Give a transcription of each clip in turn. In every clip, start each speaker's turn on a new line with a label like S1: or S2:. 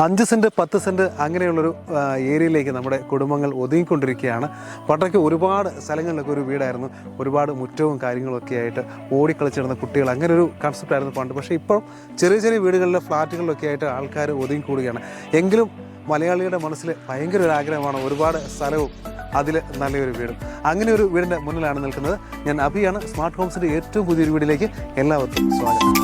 S1: അഞ്ച് സെന്റ് പത്ത് സെന്റ് അങ്ങനെയുള്ളൊരു ഏരിയയിലേക്ക് നമ്മുടെ കുടുംബങ്ങൾ ഒതുങ്ങിക്കൊണ്ടിരിക്കുകയാണ്. പട്ടയ്ക്ക് ഒരുപാട് സ്ഥലങ്ങളിലൊക്കെ ഒരു വീടായിരുന്നു. ഒരുപാട് മുറ്റവും കാര്യങ്ങളൊക്കെ ആയിട്ട് ഓടിക്കളിച്ചിരുന്ന കുട്ടികൾ അങ്ങനെ ഒരു കൺസെപ്റ്റ് ആയിരുന്നു പണ്ട്. പക്ഷേ ഇപ്പോൾ ചെറിയ ചെറിയ വീടുകളിലെ ഫ്ലാറ്റുകളിലൊക്കെ ആയിട്ട് ആൾക്കാർ ഒതുങ്ങിക്കൂടുകയാണ്. എങ്കിലും മലയാളിയുടെ മനസ്സിൽ ഭയങ്കര ഒരു ആഗ്രഹമാണ് ഒരുപാട് സ്ഥലവും അതിൽ നല്ലൊരു വീടും. അങ്ങനെ ഒരു വീടിന്റെ മുന്നിലാണ് നിൽക്കുന്നത് ഞാൻ അഭിയാണ്. സ്മാർട്ട് ഹോംസിന്റെ ഏറ്റവും പുതിയൊരു വീടിലേക്ക് എല്ലാവർക്കും സ്വാഗതം.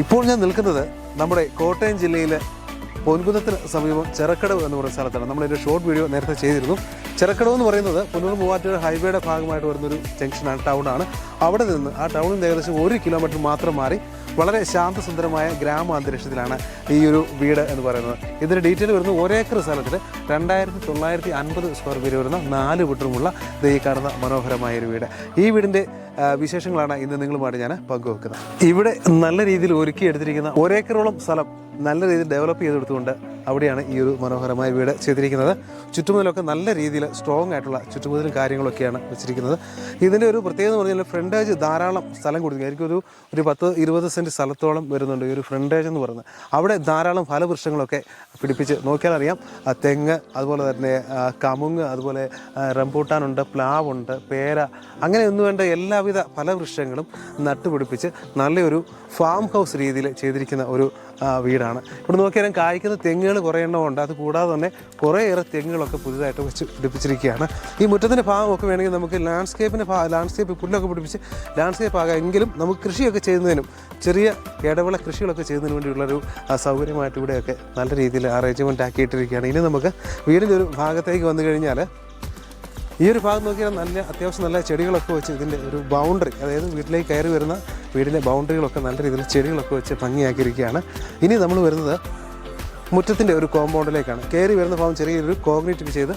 S1: ഇപ്പോൾ ഞാൻ നിൽക്കുന്നത് നമ്മുടെ കോട്ടയം ജില്ലയിലെ പൊൻകുന്നത്തിന് സമീപം ചെറക്കടവ് എന്ന് പറയുന്ന സ്ഥലത്താണ്. നമ്മളൊരു ഷോർട്ട് വീഡിയോ നേരത്തെ ചെയ്തിരുന്നു. ചെറക്കടവ് എന്ന് പറയുന്നത് പുനൂർ മൂവാറ്റുപുഴ ഹൈവേയുടെ ഭാഗമായിട്ട് വരുന്നൊരു ജംഗ്ഷനാണ് ടൗണാണ് അവിടെ നിന്ന് ആ ടൗണിൽ നിന്ന് ഏകദേശം ഒരു കിലോമീറ്റർ മാത്രം മാറി വളരെ ശാന്തസുന്ദരമായ ഗ്രാമാന്തരീക്ഷത്തിലാണ് ഈ ഒരു വീട് എന്ന് പറയുന്നത്. ഇതിന്റെ ഡീറ്റെയിൽ വരുന്ന ഒരേക്കർ സ്ഥലത്തിൽ രണ്ടായിരത്തി തൊള്ളായിരത്തി അൻപത് സ്ക്വയർ ഫീറ്റ് വരുന്ന നാല് ദേ ഈ കാണുന്ന മനോഹരമായ ഒരു വീട്. ഈ വീടിന്റെ വിശേഷങ്ങളാണ് ഇന്ന് നിങ്ങളുമായിട്ട് ഞാൻ പങ്കുവെക്കുന്നത്. ഇവിടെ നല്ല രീതിയിൽ ഒരുക്കിയെടുത്തിരിക്കുന്ന ഒരേക്കറോളം സ്ഥലം നല്ല രീതിയിൽ ഡെവലപ്പ് ചെയ്തെടുത്തുകൊണ്ട് അവിടെയാണ് ഈ ഒരു മനോഹരമായ വീട് ചെയ്തിരിക്കുന്നത്. ചുറ്റുമുതലൊക്കെ നല്ല രീതിയിൽ സ്ട്രോങ് ആയിട്ടുള്ള ചുറ്റുമുതലും കാര്യങ്ങളൊക്കെയാണ് വെച്ചിരിക്കുന്നത്. ഇതിന്റെ ഒരു പ്രത്യേകത എന്ന് പറഞ്ഞാൽ ഫ്രണ്ടേജ് ധാരാളം സ്ഥലം കൊടുക്കുക എനിക്കൊരു ഒരു പത്ത് ഇരുപത് സെന്റ് സ്ഥലത്തോളം വരുന്നുണ്ട് ഈ ഒരു ഫ്രണ്ടേജ് എന്ന് പറയുന്നത്. അവിടെ ധാരാളം ഫലവൃക്ഷങ്ങളൊക്കെ പിടിപ്പിച്ച് നോക്കിയാൽ അറിയാം. തെങ്ങ് അതുപോലെ തന്നെ കമുങ്ങ് അതുപോലെ റംബൂട്ടാനുണ്ട് പ്ലാവുണ്ട് പേര അങ്ങനെ ഒന്നും വേണ്ട എല്ലാവിധ ഫലവൃക്ഷങ്ങളും നട്ടുപിടിപ്പിച്ച് നല്ലൊരു ഫാം ഹൗസ് രീതിയിൽ ചെയ്തിരിക്കുന്ന ഒരു വീടാണ്. ഇവിടെ നോക്കിയാൽ കായ്ക്കുന്ന തെങ്ങുകൾ കുറേ എണ്ണമുണ്ട് അത് കൂടാതെ തന്നെ കുറേയേറെ തെങ്ങുകളൊക്കെ പുതുതായിട്ട് വെച്ച് പിടിപ്പിച്ചിരിക്കുകയാണ്. ഈ മുറ്റത്തിന്റെ ഭാഗമൊക്കെ വേണമെങ്കിൽ നമുക്ക് ലാൻഡ്സ്കേപ്പിന്റെ ഭാഗം ലാൻഡ്സ്കേപ്പ് പുല്ലൊക്കെ പിടിപ്പിച്ച് ലാൻഡ്സ്കേപ്പ് ആകാം എങ്കിലും നമുക്ക് കൃഷിയൊക്കെ ചെയ്യുന്നതിനും ചെറിയ ഇടവിള കൃഷികളൊക്കെ ചെയ്യുന്നതിന് വേണ്ടിയുള്ളൊരു സൗകര്യമായിട്ട് ഇവിടെയൊക്കെ നല്ല രീതിയിൽ അറേഞ്ച്മെന്റ് ആക്കിയിട്ടിരിക്കുകയാണ്. ഇനി നമുക്ക് വീടിന്റെ ഒരു ഭാഗത്തേക്ക് വന്നു കഴിഞ്ഞാൽ ഈ ഒരു ഭാഗം നോക്കിയാൽ നല്ല അത്യാവശ്യം നല്ല ചെടികളൊക്കെ വെച്ച് ഇതിന്റെ ഒരു ബൗണ്ടറി അതായത് വീട്ടിലേക്ക് കയറി വരുന്ന വീടിന്റെ ബൗണ്ടറികളൊക്കെ നല്ല രീതിയിൽ ചെടികളൊക്കെ വെച്ച് ഭംഗിയാക്കിയിരിക്കുകയാണ്. ഇനി നമ്മൾ വരുന്നത് മുറ്റത്തിന്റെ ഒരു കോമ്പൗണ്ടിലേക്കാണ് കയറി വരുന്ന ഭാഗം ചെറിയൊരു കോൺക്രീറ്റ് ചെയ്ത്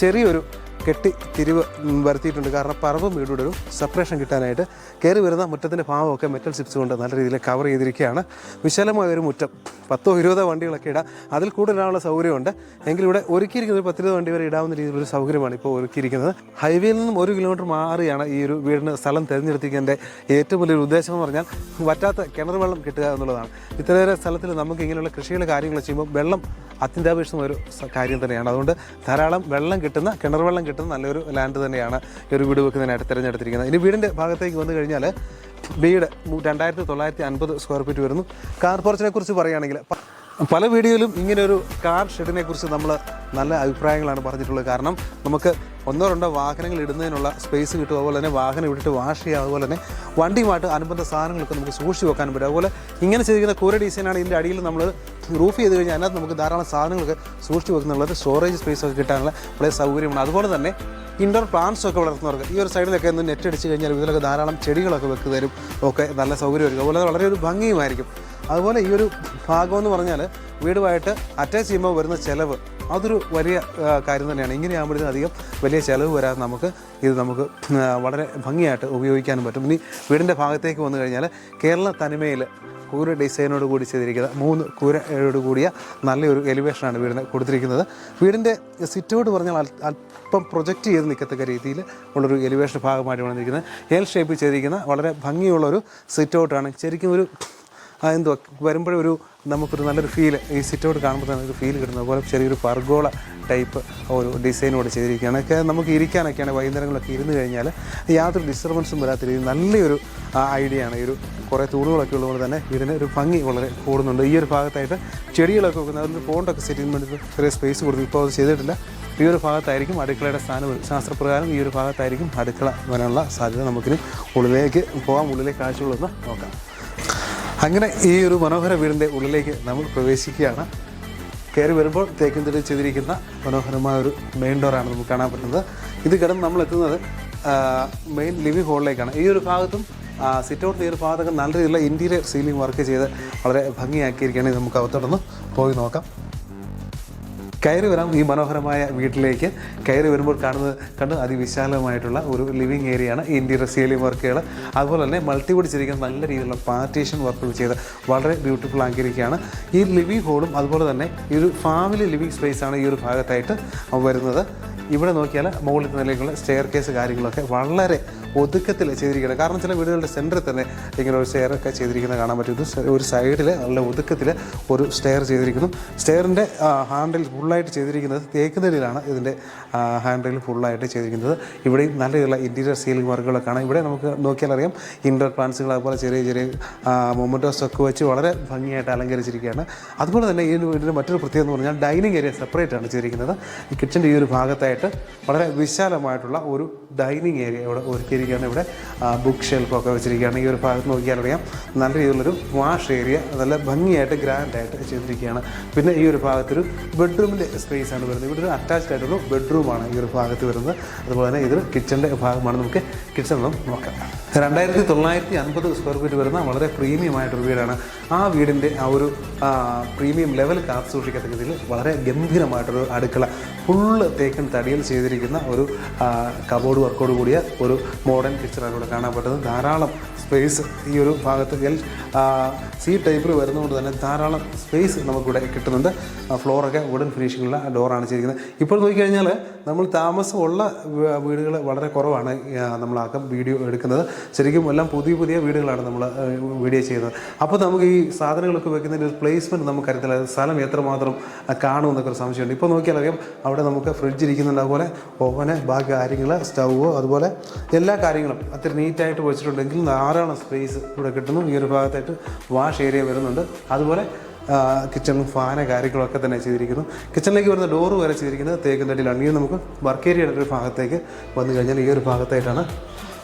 S1: ചെറിയൊരു കെട്ടി തിരിവ് വരുത്തിയിട്ടുണ്ട്. കാരണം പറമ്പും വീടുകൂടെ ഒരു സെപ്പറേഷൻ കിട്ടാനായിട്ട് കയറി വരുന്ന മുറ്റത്തിന്റെ ഭാവമൊക്കെ മെറ്റൽ സിപ്സ് കൊണ്ട് നല്ല രീതിയിൽ കവർ ചെയ്തിരിക്കുകയാണ്. വിശാലമായ ഒരു മുറ്റം. പത്തോ ഇരുപതോ വണ്ടികളൊക്കെ ഇടാം. അതിൽ കൂടുതലാണുള്ള സൗകര്യമുണ്ട്. എങ്കിലും ഒരുക്കിയിരിക്കുന്ന ഒരു പത്തിരുപത് വണ്ടി വരെ ഇടാവുന്ന രീതിയിലൊരു സൗകര്യമാണ് ഇപ്പോൾ ഒരുക്കിയിരിക്കുന്നത്. ഹൈവേയിൽ നിന്നും ഒരു കിലോമീറ്റർ മാറിയാണ് ഈ ഒരു വീടിന് സ്ഥലം തിരഞ്ഞെടുത്തിരിക്കുന്നതിന്റെ ഏറ്റവും വലിയൊരു ഉദ്ദേശം എന്ന് പറഞ്ഞാൽ വറ്റാത്ത കിണർ വെള്ളം കിട്ടുക എന്നുള്ളതാണ്. ഇത്രയേറെ സ്ഥലത്തിൽ നമുക്ക് ഇങ്ങനെയുള്ള കൃഷികൾ കാര്യങ്ങൾ ചെയ്യുമ്പോൾ വെള്ളം അത്യന്താപേക്ഷിതമായ ഒരു കാര്യം തന്നെയാണ്. അതുകൊണ്ട് ധാരാളം വെള്ളം കിട്ടുന്ന കിണർ വെള്ളം കിട്ടുന്ന നല്ലൊരു ലാൻഡ് തന്നെയാണ് ഈ ഒരു വീട് വെക്കുന്നതിനായിട്ട് തിരഞ്ഞെടുത്തിരിക്കുന്നത്. ഇനി വീടിന്റെ ഭാഗത്തേക്ക് വന്നു കഴിഞ്ഞാൽ വീട് രണ്ടായിരത്തി തൊള്ളായിരത്തി അൻപത് സ്ക്വയർ ഫീറ്റ് വരുന്നു. കാർ പോർച്ചിനെ കുറിച്ച് പറയുകയാണെങ്കിൽ പല വീഡിയോയിലും ഇങ്ങനെയൊരു കാർ ഷെഡിനെ കുറിച്ച് നമ്മൾ നല്ല അഭിപ്രായങ്ങളാണ് പറഞ്ഞിട്ടുള്ളത്. കാരണം നമുക്ക് ഒന്നോ രണ്ടോ വാഹനങ്ങൾ ഇടുന്നതിനുള്ള സ്പേസ് കിട്ടും. അതുപോലെ തന്നെ വാഹനം ഇട്ടിട്ട് വാഷ് ചെയ്യാം അതുപോലെ തന്നെ വണ്ടിയുമായിട്ട് അനുബന്ധ സാധനങ്ങളൊക്കെ നമുക്ക് സൂക്ഷിച്ച് വെക്കാൻ പറ്റും. അതുപോലെ ഇങ്ങനെ ചെയ്തിരിക്കുന്ന കൂര ഡിസൈനാണ് ഇതിന്റെ അടിയിൽ നമ്മൾ റൂഫ് ചെയ്ത് കഴിഞ്ഞാൽ അതിനകത്ത് നമുക്ക് ധാരാളം സാധനങ്ങളൊക്കെ സൂക്ഷിച്ച് വെക്കുന്നുള്ളത്. സ്റ്റോറേജ് സ്പേസ് ഒക്കെ കിട്ടാനുള്ള വളരെ സൗകര്യമാണ്. അതുപോലെ തന്നെ ഇൻഡോർ പ്ലാന്റ്സ് ഒക്കെ വളർത്തുന്നവർക്ക് ഈ ഒരു സൈഡിലൊക്കെ ഒന്ന് നെറ്റ് അടിച്ച് കഴിഞ്ഞാൽ ഇതിലൊക്കെ ധാരാളം ചെടികളൊക്കെ വെക്കുന്നതിനും ഒക്കെ നല്ല സൗകര്യമായിരിക്കും അതുപോലെ വളരെ ഒരു ഭംഗിയുമായിരിക്കും. അതുപോലെ ഈ ഒരു ഭാഗം എന്ന് പറഞ്ഞാൽ വീടുമായിട്ട് അറ്റാച്ച് ചെയ്യുമ്പോൾ വരുന്ന ചിലവ് അതൊരു വലിയ കാര്യം തന്നെയാണ്. ഇങ്ങനെയാകുമ്പോഴത്തേക്കും അധികം വലിയ ചിലവ് വരാതെ നമുക്ക് ഇത് നമുക്ക് വളരെ ഭംഗിയായിട്ട് ഉപയോഗിക്കാനും പറ്റും. ഇനി വീടിന്റെ ഭാഗത്തേക്ക് വന്നു കഴിഞ്ഞാൽ കേരള തനിമയിൽ കൂര ഡിസൈനോട് കൂടി ചെയ്തിരിക്കുന്ന മൂന്ന് കൂരയോട് കൂടിയ നല്ലൊരു എലിവേഷനാണ് വീടിന് കൊടുത്തിരിക്കുന്നത്. വീടിന്റെ സിറ്റൗട്ട് പറഞ്ഞാൽ അല്പം പ്രൊജക്റ്റ് ചെയ്ത് നിൽക്കത്തക്ക രീതിയിൽ ഉള്ളൊരു എലിവേഷൻ ഭാഗമായിട്ട് വന്നിരിക്കുന്നത്. എൽ ഷേപ്പ് ചെയ്തിരിക്കുന്ന വളരെ ഭംഗിയുള്ളൊരു സിറ്റൗട്ടാണ്. ശരിക്കും ഒരു എന്തുവാ വരുമ്പോഴൊരു നമുക്കൊരു നല്ലൊരു ഫീൽ ഈ സിറ്റൗട്ട് കാണുമ്പോൾ തന്നെ ഒരു ഫീൽ കിട്ടുന്നത് അതുപോലെ ചെറിയൊരു പർഗോള ടൈപ്പ് ഒരു ഡിസൈനോട് ചെയ്തിരിക്കുകയാണ്. ഒക്കെ നമുക്ക് ഇരിക്കാനൊക്കെയാണ് വൈകുന്നേരങ്ങളൊക്കെ ഇരുന്ന് കഴിഞ്ഞാൽ യാതൊരു ഡിസ്റ്റർബൻസും വരാത്ത രീതിയിൽ നല്ലൊരു ഐഡിയ ആണ്. ഈ ഒരു കുറേ തൂണുകളൊക്കെ ഉള്ളതുകൊണ്ട് തന്നെ ഇതിന് ഒരു ഭംഗി വളരെ കൂടുന്നുണ്ട്. ഈ ഒരു ഭാഗത്തായിട്ട് ചെടികളൊക്കെ വെക്കുന്നത് അതിൽ പോണ്ടൊക്കെ സെറ്റ് വേണ്ടി ചെറിയ സ്പേസ് കൊടുത്തു. ഇപ്പോൾ അത് ചെയ്തിട്ടില്ല. ഈ ഒരു ഭാഗത്തായിരിക്കും അടുക്കളയുടെ സ്ഥാനം ശാസ്ത്രപ്രകാരം ഈ ഒരു ഭാഗത്തായിരിക്കും അടുക്കള വരാനുള്ള സാധ്യത നമുക്കിനി ഉള്ളിലേക്ക് പോകാം. ഉള്ളിലേക്ക് കാഴ്ചകളൊന്ന് നോക്കാം. അങ്ങനെ ഈ ഒരു മനോഹര വീടിന്റെ ഉള്ളിലേക്ക് നമ്മൾ പ്രവേശിക്കുകയാണ്. കയറി വരുമ്പോൾ തേക്കും തെളിവ് ചെയ്തിരിക്കുന്ന മനോഹരമായ ഒരു മെയിൻ ഡോറാണ് നമുക്ക് കാണാൻ പറ്റുന്നത്. ഇത് കിടന്ന് നമ്മൾ എത്തുന്നത് മെയിൻ ലിവിംഗ് ഹോളിലേക്കാണ് ഈ ഒരു ഭാഗത്തും സിറ്റ് ഔട്ട് ഈ ഒരു ഭാഗത്തൊക്കെ നല്ല രീതിയിലുള്ള ഇന്റീരിയർ സീലിംഗ് വർക്ക് ചെയ്ത് വളരെ ഭംഗിയാക്കിയിരിക്കുകയാണ്. ഇത് നമുക്ക് അകത്തോട്ടൊന്ന് പോയി നോക്കാം. കയറി വരാം ഈ മനോഹരമായ വീട്ടിലേക്ക്. കയറി വരുമ്പോൾ കാണുന്നത് കണ്ട് അതിവിശാലമായിട്ടുള്ള ഒരു ലിവിങ് ഏരിയയാണ് ഇന്റീരിയർ സീലിംഗ് വർക്കുകൾ അതുപോലെ തന്നെ മൾട്ടി പിടിച്ചിരിക്കുന്ന നല്ല രീതിയിലുള്ള പാർട്ടീഷൻ വർക്കുകൾ ചെയ്ത് വളരെ ബ്യൂട്ടിഫുൾ ആക്കിയിരിക്കുകയാണ്. ഈ ലിവിങ് ഹോളും അതുപോലെ തന്നെ ഈ ഒരു ഫാമിലി ലിവിങ് സ്പേസ് ആണ് ഈ ഒരു ഭാഗത്തായിട്ട് വരുന്നത്. ഇവിടെ നോക്കിയാൽ മുകളിൽ നിലയിലുള്ള സ്റ്റെയർ കേസ് കാര്യങ്ങളൊക്കെ വളരെ ഒതുക്കത്തിൽ ചെയ്തിരിക്കുന്നത്. കാരണം ചില വീടുകളുടെ സെന്ററിൽ തന്നെ ഇങ്ങനെ ഒരു സ്റ്റെയർ ഒക്കെ ചെയ്തിരിക്കുന്നത് കാണാൻ പറ്റും ഒരു സൈഡിൽ നല്ല ഒതുക്കത്തിൽ ഒരു സ്റ്റെയർ ചെയ്തിരിക്കുന്നു. സ്റ്റെയറിന്റെ ഹാൻഡിൽ ഫുള്ളായിട്ട് ചെയ്തിരിക്കുന്നത് തേക്കുന്നതിലാണ് ഇതിന്റെ ഹാൻഡിൽ ഫുള്ളായിട്ട് ചെയ്തിരിക്കുന്നത്. ഇവിടെയും നല്ല രീതിയിലുള്ള ഇന്റീരിയർ സീലിംഗ് വർക്കുകളൊക്കെ ആണ് ഇവിടെ നമുക്ക് നോക്കിയാൽ അറിയാം ഇൻഡോർ പ്ലാന്റ്സുകൾ അതുപോലെ ചെറിയ ചെറിയ മൊമെന്റോസ് ഒക്കെ വെച്ച് വളരെ ഭംഗിയായിട്ട് അലങ്കരിച്ചിരിക്കുകയാണ്. അതുപോലെ തന്നെ ഈ വീടിന്റെ മറ്റൊരു പ്രത്യേകത എന്ന് പറഞ്ഞാൽ ഡൈനിങ് ഏരിയ സെപ്പറേറ്റ് ആണ് ചെയ്തിരിക്കുന്നത്. ഈ കിച്ചന്റെ ഈ ഒരു ഭാഗത്തായിട്ട് വളരെ വിശാലമായിട്ടുള്ള ഒരു ഡൈനിങ് ഏരിയ ഇവിടെ ഒരുക്കിയിരിക്കുകയാണ് ഇവിടെ. ബുക്ക് ഷെൽഫൊക്കെ വെച്ചിരിക്കുകയാണ്. ഈ ഒരു ഭാഗത്ത് നോക്കിയാൽ അറിയാം നല്ല രീതിയിലുള്ളൊരു വാഷ് ഏരിയ നല്ല ഭംഗിയായിട്ട് ഗ്രാൻഡായിട്ട് ചെയ്തിരിക്കുകയാണ്. പിന്നെ ഈ ഒരു ഭാഗത്തൊരു ബെഡ്റൂമിന്റെ സ്പേസ് ആണ് വരുന്നത്. ഇവിടെ ഒരു അറ്റാച്ച്ഡ് ആയിട്ടുള്ള ബെഡ്റൂമാണ് ഈ ഒരു ഭാഗത്ത് വരുന്നത്. അതുപോലെ തന്നെ ഇതൊരു കിച്ചന്റെ ഭാഗമാണ്. നമുക്ക് കിച്ചൺ നോക്കാം. രണ്ടായിരത്തി തൊള്ളായിരത്തി അൻപത് സ്ക്വയർ ഫീറ്റ് വരുന്ന വളരെ പ്രീമിയം ആയിട്ടൊരു വീടാണ്. ആ വീടിന്റെ ആ ഒരു പ്രീമിയം ലെവൽ കാത്തു സൂക്ഷിക്കത്തക്ക രീതിയിൽ വളരെ ഗംഭീരമായിട്ടൊരു അടുക്കള ഫുള്ള് തേക്കൻ തടിയിൽ ചെയ്തിരിക്കുന്ന ഒരു കബോർഡ് വർക്കോട് കൂടിയ ഒരു മോഡേൺ കിച്ചണാണ് ഇവിടെ കാണാൻ പറ്റുന്നത്. ധാരാളം സ്പേസ് ഈ ഒരു ഭാഗത്ത് എൽ സി ടൈപ്പിൽ വരുന്നതുകൊണ്ട് തന്നെ ധാരാളം സ്പേസ് നമുക്കിവിടെ കിട്ടുന്നുണ്ട്. ഫ്ലോറൊക്കെ വുഡൻ ഫിനിഷിങ്ങുള്ള ഡോറാണ് ചെയ്തിരിക്കുന്നത്. ഇപ്പോൾ നോക്കിക്കഴിഞ്ഞാൽ നമ്മൾ താമസമുള്ള വീടുകൾ വളരെ കുറവാണ് നമ്മളാക്കം വീഡിയോ എടുക്കുന്നത്. ശരിക്കും എല്ലാം പുതിയ പുതിയ വീടുകളാണ് നമ്മൾ വീഡിയോ ചെയ്യുന്നത്. അപ്പോൾ നമുക്ക് ഈ സാധനങ്ങളൊക്കെ വെക്കുന്നതിന്റെ ഒരു പ്ലേസ്മെന്റ് നമുക്കറിയത്തില്ല. സ്ഥലം എത്രമാത്രം കാണുമെന്നൊക്കെ ഒരു സംശയമുണ്ട്. ഇപ്പോൾ നോക്കിയാൽ അറിയാം അവിടെ നമുക്ക് ഫ്രിഡ്ജ് ഇരിക്കുന്നുണ്ട്. അതുപോലെ ഓവന് ബാക്കി കാര്യങ്ങൾ സ്റ്റൗവ് അതുപോലെ എല്ലാ കാര്യങ്ങളും അത്ര നീറ്റായിട്ട് വെച്ചിട്ടുണ്ടെങ്കിൽ ധാരാളം സ്പേസ് ഇവിടെ കിട്ടുന്നു. ഈ ഒരു ഭാഗത്തായിട്ട് വാഷ് ഏരിയ വരുന്നുണ്ട്. അതുപോലെ കിച്ചണും ഫാന കാര്യങ്ങളൊക്കെ തന്നെ ചെയ്തിരിക്കുന്നു. കിച്ചണിലേക്ക് വരുന്ന ഡോറ് വരെ ചെയ്തിരിക്കുന്നത് തേക്കിന്റെ അടിയിലാണ് ഇനി നമുക്ക് വർക്ക് ഏരിയയുടെ ഒരു ഭാഗത്തേക്ക് വന്നു കഴിഞ്ഞാൽ ഈ ഒരു ഭാഗത്തായിട്ടാണ്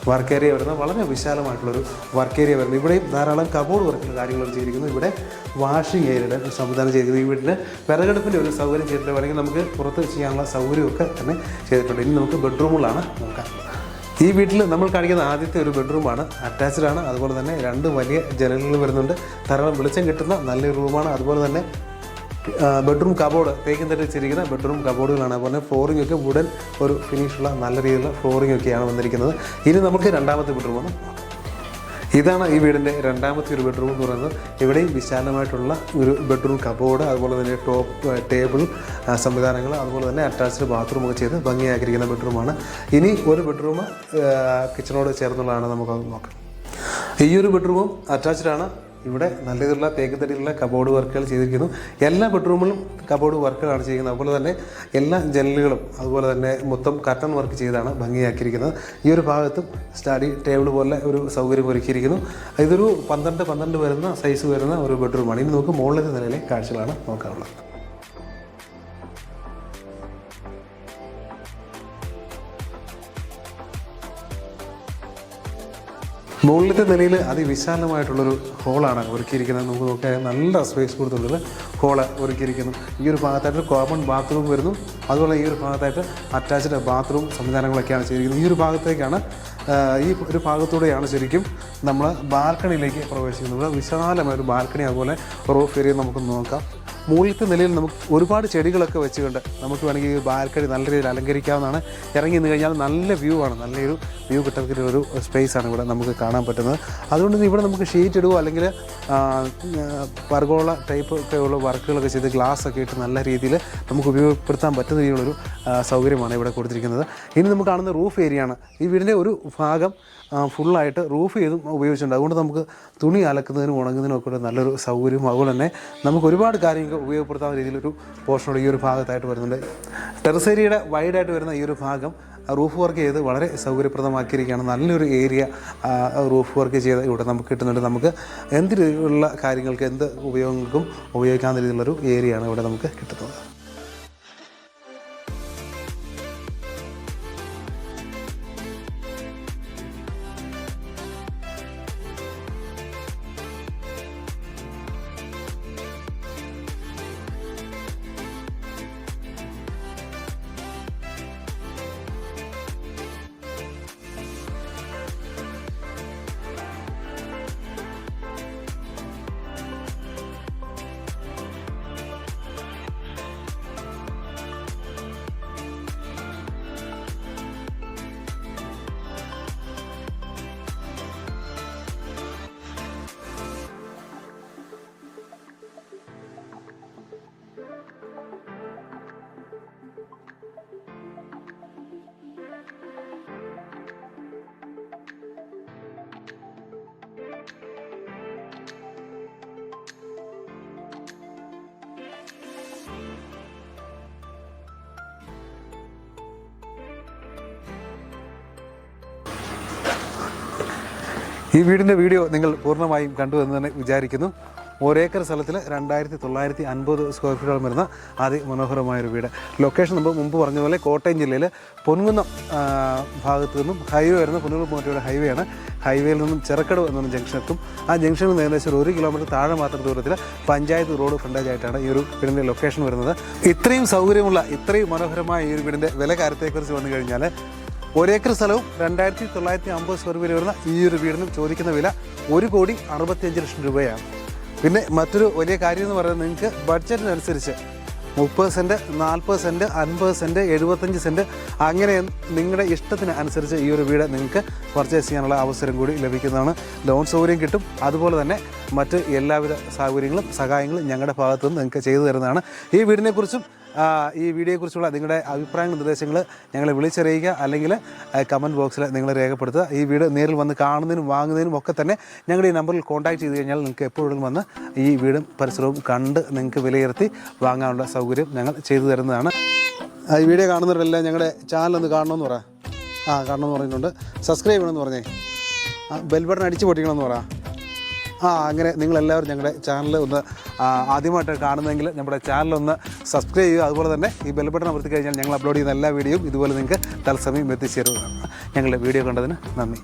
S1: വർക്ക് ഏരിയ വരുന്നത് വളരെ വിശാലമായിട്ടുള്ളൊരു വർക്ക് ഏരിയ വരുന്നത്. ഇവിടെയും ധാരാളം കബോർഡ് വർക്കുള്ള കാര്യങ്ങൾ ചെയ്തിരിക്കുന്നു. ഇവിടെ വാഷിംഗ് ഏരിയയുടെ സംവിധാനം ചെയ്തിരിക്കുന്നു. ഈ വീട്ടിൽ വിറകെടുപ്പിന്റെ ഒരു സൗകര്യം ചെയ്തിട്ട് വേണമെങ്കിൽ നമുക്ക് പുറത്ത് ചെയ്യാനുള്ള സൗകര്യമൊക്കെ തന്നെ ചെയ്തിട്ടുണ്ട്. ഇനി നമുക്ക് ബെഡ്റൂമുകളാണ് നോക്കാൻ ഈ വീട്ടിൽ നമ്മൾ കാണിക്കുന്ന ആദ്യത്തെ ഒരു ബെഡ്റൂമാണ്. അറ്റാച്ച്ഡ് ആണ്. അതുപോലെ തന്നെ രണ്ട് വലിയ ജനലുകൾ വരുന്നുണ്ട്. ധാരാളം വെളിച്ചം കിട്ടുന്ന നല്ലൊരു റൂമാണ്. അതുപോലെ തന്നെ ബെഡ്റൂം കബോർഡ് തേക്കും തട്ടി വെച്ചിരിക്കുന്ന ബെഡ്റൂം കബോർഡുകളാണ് അതുപോലെ ഫ്ലോറിംഗ് ഒക്കെ വുഡൻ ഒരു ഫിനിഷുള്ള നല്ല രീതിയിലുള്ള ഫ്ലോറിംഗ് ഒക്കെയാണ് വന്നിരിക്കുന്നത്. ഇനി നമുക്ക് രണ്ടാമത്തെ ബെഡ്റൂം ഒന്ന് ഇതാണ് ഈ വീടിന്റെ രണ്ടാമത്തെ ഒരു ബെഡ്റൂം എന്ന് പറയുന്നത്. ഇവിടെയും വിശാലമായിട്ടുള്ള ഒരു ബെഡ്റൂം കബോർഡ് അതുപോലെ തന്നെ ടോപ്പ് ടേബിൾ സംവിധാനങ്ങൾ അതുപോലെ തന്നെ അറ്റാച്ച്ഡ് ബാത്റൂം ഒക്കെ ചെയ്ത് ഭംഗിയാക്കിയിരിക്കുന്ന ബെഡ്റൂമാണ് ഇനി ഒരു ബെഡ്റൂം കിച്ചണോട് ചേർന്നുള്ളതാണ് നമുക്ക് നോക്കാം. ഈ ഒരു ബെഡ്റൂമും അറ്റാച്ച്ഡ് ആണ്. ഇവിടെ നല്ല രീതിയിലുള്ള തേക്ക് തടിയിലുള്ള കബോർഡ് വർക്കുകൾ ചെയ്തിരിക്കുന്നു. എല്ലാ ബെഡ്റൂമിലും കബോർഡ് വർക്കുകളാണ് ചെയ്യുന്നത്. അതുപോലെ തന്നെ എല്ലാ ജനലുകളും അതുപോലെ തന്നെ മൊത്തം കർട്ടൺ വർക്ക് ചെയ്താണ് ഭംഗിയാക്കിയിരിക്കുന്നത്. ഈ ഒരു ഭാഗത്തും സ്റ്റഡി ടേബിൾ പോലെ ഒരു സൗകര്യം ഒരുക്കിയിരിക്കുന്നു. ഇതൊരു പന്ത്രണ്ട് പന്ത്രണ്ട് വരുന്ന സൈസ് വരുന്ന ഒരു ബെഡ്റൂമാണ് ഇനി നമുക്ക് മുകളിലത്തെ നിലയിലെ കാഴ്ചകളാണ് നോക്കാനുള്ളത്. മുകളിലത്തെ നിലയിൽ അതിവിശാലമായിട്ടുള്ളൊരു ഹോളാണ് ഒരുക്കിയിരിക്കുന്നത്. നമുക്ക് നോക്കിയാൽ നല്ല സ്പേസ് കൊടുത്തുള്ളത് ഹോൾ ഒരുക്കിയിരിക്കുന്നു. ഈ ഒരു ഭാഗത്തായിട്ട് കോമൺ ബാത്റൂം വരുന്നു. അതുപോലെ ഈ ഒരു ഭാഗത്തായിട്ട് അറ്റാച്ച്ഡ് ബാത്റൂം സംവിധാനങ്ങളൊക്കെയാണ് ചെയ്തിരിക്കുന്നത്. ഈ ഒരു ഭാഗത്തേക്കാണ് ഈ ഒരു ഭാഗത്തൂടെയാണ് ശരിക്കും നമ്മൾ ബാൽക്കണിയിലേക്ക് പ്രവേശിക്കുന്നത്. വിശാലമായ ഒരു ബാൽക്കണി അതുപോലെ റൂഫ് ഏരിയ നമുക്ക് നോക്കാം. മുകളിലത്തെ നിലയിൽ നമുക്ക് ഒരുപാട് ചെടികളൊക്കെ വെച്ചുകൊണ്ട് നമുക്ക് വേണമെങ്കിൽ ബാൽക്കണി നല്ല രീതിയിൽ അലങ്കരിക്കാവുന്നതാണ്. ഇറങ്ങി നിന്ന് കഴിഞ്ഞാൽ നല്ല വ്യൂ ആണ്. നല്ലൊരു വ്യൂ കിട്ടുന്ന ഒരു സ്പേസ് ആണ് ഇവിടെ നമുക്ക് കാണാൻ പറ്റുന്നത്. അതുകൊണ്ട് തന്നെ ഇവിടെ നമുക്ക് ഷീറ്റ് ഇടുകയോ അല്ലെങ്കിൽ പർഗോള ടൈപ്പ് ഒക്കെ ഉള്ള വർക്കുകളൊക്കെ ചെയ്ത് ഗ്ലാസ് ഒക്കെ ഇട്ട് നല്ല രീതിയിൽ നമുക്ക് ഉപയോഗപ്പെടുത്താൻ പറ്റുന്ന രീതിയിലുള്ളൊരു സൗകര്യമാണ് ഇവിടെ കൊടുത്തിരിക്കുന്നത്. ഇനി നമുക്ക് കാണുന്ന റൂഫ് ഏരിയ ആണ്. ഈ വീടിന്റെ ഒരു ഭാഗം ഫുള്ളായിട്ട് റൂഫ് ചെയ്തും ഉപയോഗിച്ചിട്ടുണ്ട്. അതുകൊണ്ട് നമുക്ക് തുണി അലക്കുന്നതിനും ഉണങ്ങുന്നതിനും ഒക്കെ നല്ലൊരു സൗകര്യവും അതുപോലെ തന്നെ നമുക്ക് ഒരുപാട് കാര്യങ്ങൾ ഉപയോഗപ്പെടുത്താവുന്ന രീതിയിലൊരു പോർഷനോട് ഈ ഒരു ഭാഗത്തായിട്ട് വരുന്നുണ്ട്. ടെറസ് ഏരിയയുടെ വൈഡായിട്ട് വരുന്ന ഈ ഒരു ഭാഗം റൂഫ് വർക്ക് ചെയ്ത് വളരെ സൗകര്യപ്രദമാക്കിയിരിക്കുകയാണ്. നല്ലൊരു ഏരിയ റൂഫ് വർക്ക് ചെയ്ത് ഇവിടെ നമുക്ക് കിട്ടുന്നുണ്ട്. നമുക്ക് എന്ത് രീതിയിലുള്ള കാര്യങ്ങൾക്ക് എന്ത് ഉപയോഗങ്ങൾക്കും ഉപയോഗിക്കാവുന്ന രീതിയിലുള്ളൊരു ഏരിയയാണ് ഇവിടെ നമുക്ക് കിട്ടുന്നത്. ഈ വീടിന്റെ വീഡിയോ നിങ്ങൾ പൂർണമായും കണ്ടു എന്ന് തന്നെ വിചാരിക്കുന്നു. ഒരേക്കർ സ്ഥലത്തിൽ രണ്ടായിരത്തി തൊള്ളായിരത്തി അൻപത് സ്ക്വയർ ഫീറ്റോളം വരുന്ന അതിമനോഹരമായൊരു വീട്. ലൊക്കേഷൻ നമ്മൾ മുമ്പ് പറഞ്ഞ പോലെ കോട്ടയം ജില്ലയിൽ പൊൻകുന്നം ഭാഗത്തു നിന്നും ഹൈവേ വരുന്ന പുനലൂർ മോറ്റയുടെ ഹൈവേ ആണ്. ഹൈവേയിൽ നിന്നും ചെറുക്കടവ് എന്ന ജംഗ്ഷൻ എത്തും ആ ജംഗ്ഷനിൽ നിന്ന് ഏകദേശം ഒരു കിലോമീറ്റർ താഴെ മാത്രം ദൂരത്തിൽ പഞ്ചായത്ത് റോഡ് ഫ്രണ്ടേജ് ആയിട്ടാണ് ഈ ഒരു വീടിന്റെ ലൊക്കേഷൻ വരുന്നത്. ഇത്രയും സൗകര്യമുള്ള ഇത്രയും മനോഹരമായ ഈ ഒരു വീടിന്റെ വില കാര്യത്തെക്കുറിച്ച് വന്നു കഴിഞ്ഞാൽ ഒരേക്കർ സ്ഥലവും രണ്ടായിരത്തി തൊള്ളായിരത്തി അമ്പത് സ്ക്വയർ ഫീറ്റ് വരുന്ന ഈ ഒരു വീടിനും ചോദിക്കുന്ന വില ഒരു കോടി അറുപത്തിയഞ്ച് ലക്ഷം രൂപയാണ്. പിന്നെ മറ്റൊരു വലിയ കാര്യം എന്ന് പറയുന്നത് നിങ്ങൾക്ക് ബഡ്ജറ്റിനനുസരിച്ച് മുപ്പത് സെന്റ് നാൽപ്പത് സെന്റ് അൻപത് സെന്റ് എഴുപത്തഞ്ച് സെന്റ് അങ്ങനെ നിങ്ങളുടെ ഇഷ്ടത്തിന് അനുസരിച്ച് ഈ ഒരു വീട് നിങ്ങൾക്ക് പർച്ചേസ് ചെയ്യാനുള്ള അവസരം കൂടി ലഭിക്കുന്നതാണ്. ലോൺ സൗകര്യം കിട്ടും. അതുപോലെ തന്നെ മറ്റ് എല്ലാവിധ സൗകര്യങ്ങളും സഹായങ്ങളും ഞങ്ങളുടെ ഭാഗത്തു നിന്ന് നിങ്ങൾക്ക് ചെയ്തു തരുന്നതാണ്. ഈ വീടിനെക്കുറിച്ചും ഈ വീഡിയോയെക്കുറിച്ചുള്ള നിങ്ങളുടെ അഭിപ്രായങ്ങൾ നിർദ്ദേശങ്ങൾ ഞങ്ങളെ വിളിച്ചറിയിക്കുക. അല്ലെങ്കിൽ കമന്റ് ബോക്സിൽ നിങ്ങൾ രേഖപ്പെടുത്തുക. ഈ വീട് നേരിൽ വന്ന് കാണുന്നതിനും വാങ്ങുന്നതിനും ഒക്കെ തന്നെ ഞങ്ങളുടെ ഈ നമ്പറിൽ കോൺടാക്ട് ചെയ്ത് കഴിഞ്ഞാൽ നിങ്ങൾക്ക് എപ്പോഴും വന്ന് ഈ വീടും പരിസരവും കണ്ട് നിങ്ങൾക്ക് വിലയിരുത്തി വാങ്ങാനുള്ള സൗകര്യം ഞങ്ങൾ ചെയ്തു തരുന്നതാണ്. ഈ വീഡിയോ കാണുന്നവരെല്ലാം ഞങ്ങളുടെ ചാനൽ ഒന്ന് കാണണമെന്ന് പറ. ആ കാണണമെന്ന് പറഞ്ഞിട്ടുണ്ട്. സബ്സ്ക്രൈബ് ചെയ്യണമെന്ന് പറഞ്ഞേ. ആ ബെൽ ബട്ടൺ അടിച്ച് പൊട്ടിക്കണമെന്ന് പറ. ആ അങ്ങനെ നിങ്ങളെല്ലാവരും ഞങ്ങളുടെ ചാനൽ ഒന്ന് ആദ്യമായിട്ട് കാണുന്നെങ്കിൽ നമ്മുടെ ചാനൽ ഒന്ന് സബ്സ്ക്രൈബ് ചെയ്യുക. അതുപോലെ തന്നെ ഈ ബെൽബട്ടൺ അമർത്തി കഴിഞ്ഞാൽ ഞങ്ങൾ അപ്ലോഡ് ചെയ്യുന്ന എല്ലാ വീഡിയോയും ഇതുപോലെ നിങ്ങൾക്ക് തത്സമയം എത്തിച്ചേരുന്നതാണ്. ഞങ്ങളുടെ വീഡിയോ കണ്ടതിന് നന്ദി.